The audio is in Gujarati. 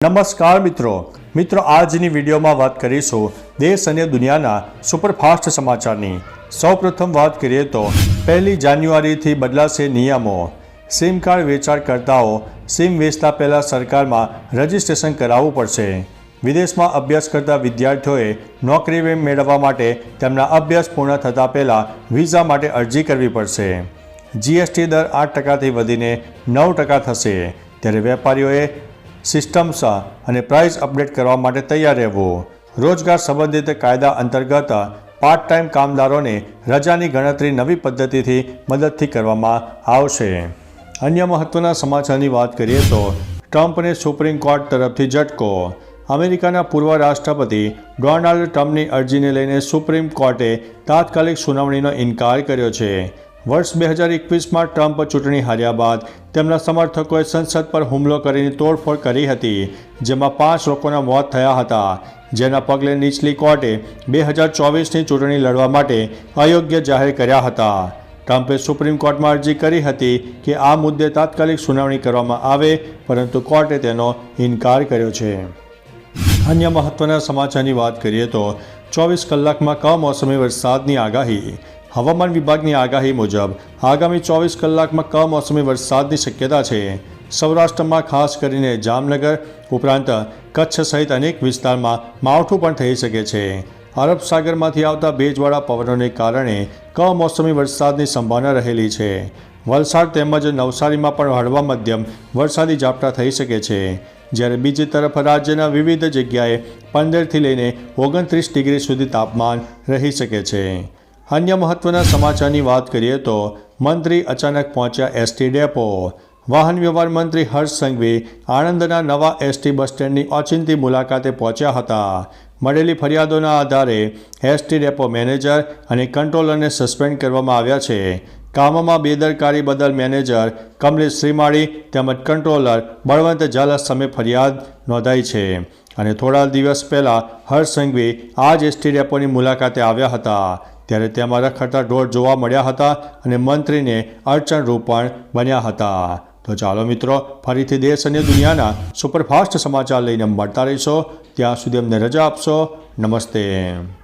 નમસ્કાર મિત્રો. મિત્રો, આજની વિડીયોમાં વાત કરીશું દેશ અને દુનિયાના સુપરફાસ્ટ સમાચારની. સૌપ્રથમ વાત કરીએ તો, પહેલી જાન્યુઆરીથી બદલાશે નિયમો. સિમ કાર્ડ વેચાણકર્તાઓ સિમ વેચતા પહેલાં સરકારમાં રજિસ્ટ્રેશન કરાવવું પડશે. વિદેશમાં અભ્યાસ કરતા વિદ્યાર્થીઓએ નોકરી મેળવવા માટે તેમના અભ્યાસ પૂર્ણ થતાં પહેલાં વિઝા માટે અરજી કરવી પડશે. જીએસટી દર આઠ ટકાથી વધીને નવ ટકા થશે. ત્યારે વેપારીઓએ સિસ્ટમ્સ અને પ્રાઇસ અપડેટ કરવા માટે તૈયાર રહેવું. રોજગાર સંબંધિત કાયદા અંતર્ગત પાર્ટ ટાઈમ કામદારોને રજાની ગણતરી નવી પદ્ધતિથી મદદથી કરવામાં આવશે. અન્ય મહત્વના સમાચારની વાત કરીએ તો ટ્રમ્પને સુપ્રીમ કોર્ટ તરફથી ઝટકો. અમેરિકાના પૂર્વ રાષ્ટ્રપતિ ડોનાલ્ડ ટ્રમ્પની અરજીને લઈને સુપ્રીમ કોર્ટે તાત્કાલિક સુનાવણીનો ઇનકાર કર્યો છે. વર્ષ બે હજાર એકવીસમાં ટ્રમ્પ ચૂંટણી હાર્યા બાદ તેમના સમર્થકોએ સંસદ પર હુમલો કરીને તોડફોડ કરી હતી, જેમાં પાંચ લોકોના મોત થયા હતા, જેના પગલે નીચલી કોર્ટે બે હજાર ચોવીસની ચૂંટણી લડવા માટે અયોગ્ય જાહેર કર્યા હતા. ટ્રમ્પે સુપ્રીમ કોર્ટમાં અરજી કરી હતી કે આ મુદ્દે તાત્કાલિક સુનાવણી કરવામાં આવે, પરંતુ કોર્ટે તેનો ઇનકાર કર્યો છે. અન્ય મહત્વના સમાચારની વાત કરીએ તો ચોવીસ કલાકમાં કમોસમી વરસાદની આગાહી હવામાન વિભાગની આગાહી મુજબ, આગામી ચોવીસ કલાકમાં કમોસમી વરસાદની શક્યતા છે. સૌરાષ્ટ્રમાં ખાસ કરીને જામનગર ઉપરાંત કચ્છ સહિત અનેક વિસ્તારમાં માવઠું પણ થઈ શકે છે. અરબ સાગરમાંથી આવતા ભેજવાળા પવનોને કારણે કમોસમી વરસાદની સંભાવના રહેલી છે. વલસાડ તેમજ નવસારીમાં પણ હળવા મધ્યમ વરસાદી ઝાપટા થઈ શકે છે. જ્યારે બીજી તરફ રાજ્યના વિવિધ જગ્યાએ પંદરથી લઈને ઓગણત્રીસ ડિગ્રી સુધી તાપમાન રહી શકે છે. અન્ય મહત્વના સમાચારની વાત કરીએ તો મંત્રી અચાનક પહોંચ્યા એસટી ડેપો. વાહન વ્યવહાર મંત્રી હર્ષ સંઘવી આણંદના નવા એસટી બસ સ્ટેન્ડની ઓચિંતી મુલાકાતે પહોંચ્યા હતા. મળેલી ફરિયાદોના આધારે એસટી ડેપો મેનેજર અને કંટ્રોલરને સસ્પેન્ડ કરવામાં આવ્યા છે. કામમાં બેદરકારી બદલ મેનેજર કમલેશ શ્રીમાળી તેમજ કંટ્રોલર બળવંત ઝાલા સામે ફરિયાદ નોંધાઈ છે અને થોડા દિવસ પહેલાં હર્ષ સંઘવી આ જ એસટી ડેપોની મુલાકાતે આવ્યા હતા. ત્યારે તેમાં રખડતા ઢોર જોવા મળ્યા હતા અને મંત્રીને અડચણરૂપ પણ બન્યા હતા. તો ચાલો મિત્રો, ફરીથી દેશ અને દુનિયાના સુપરફાસ્ટ સમાચાર લઈને મળતા રહીશો. ત્યાં સુધી અમને રજા આપશો. નમસ્તે.